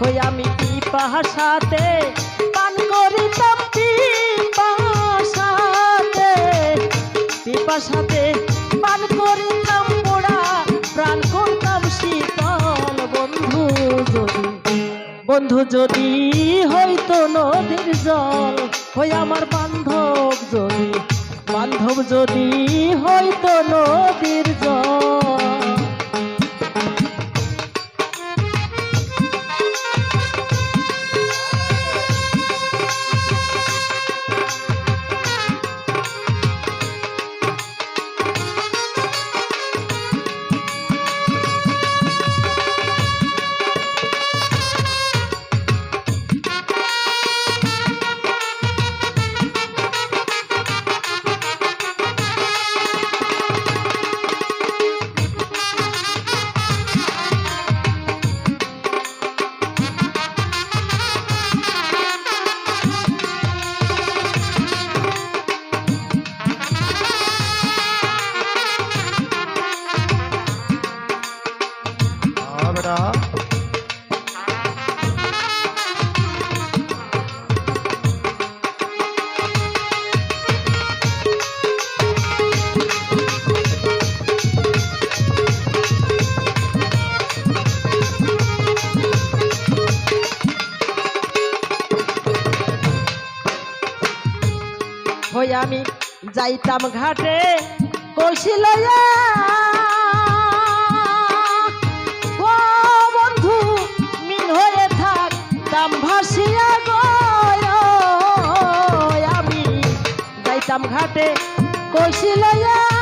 হই আমি পিপাসাতে, পান করিতাম পিপাসাতে। পিপাসাতে পান করিতাম পোড়া, প্রাণ করতাম শীতল বন্ধু যদি। বন্ধু যদি হইতো নদীর জল হই আমার বান্ধব যদি। বান্ধব যদি হইতো নদীর জল। আমরা। আমি যাইতাম ঘাটে কৌশিলয়া আমি যাইতাম ঘাটে কলসি লইয়া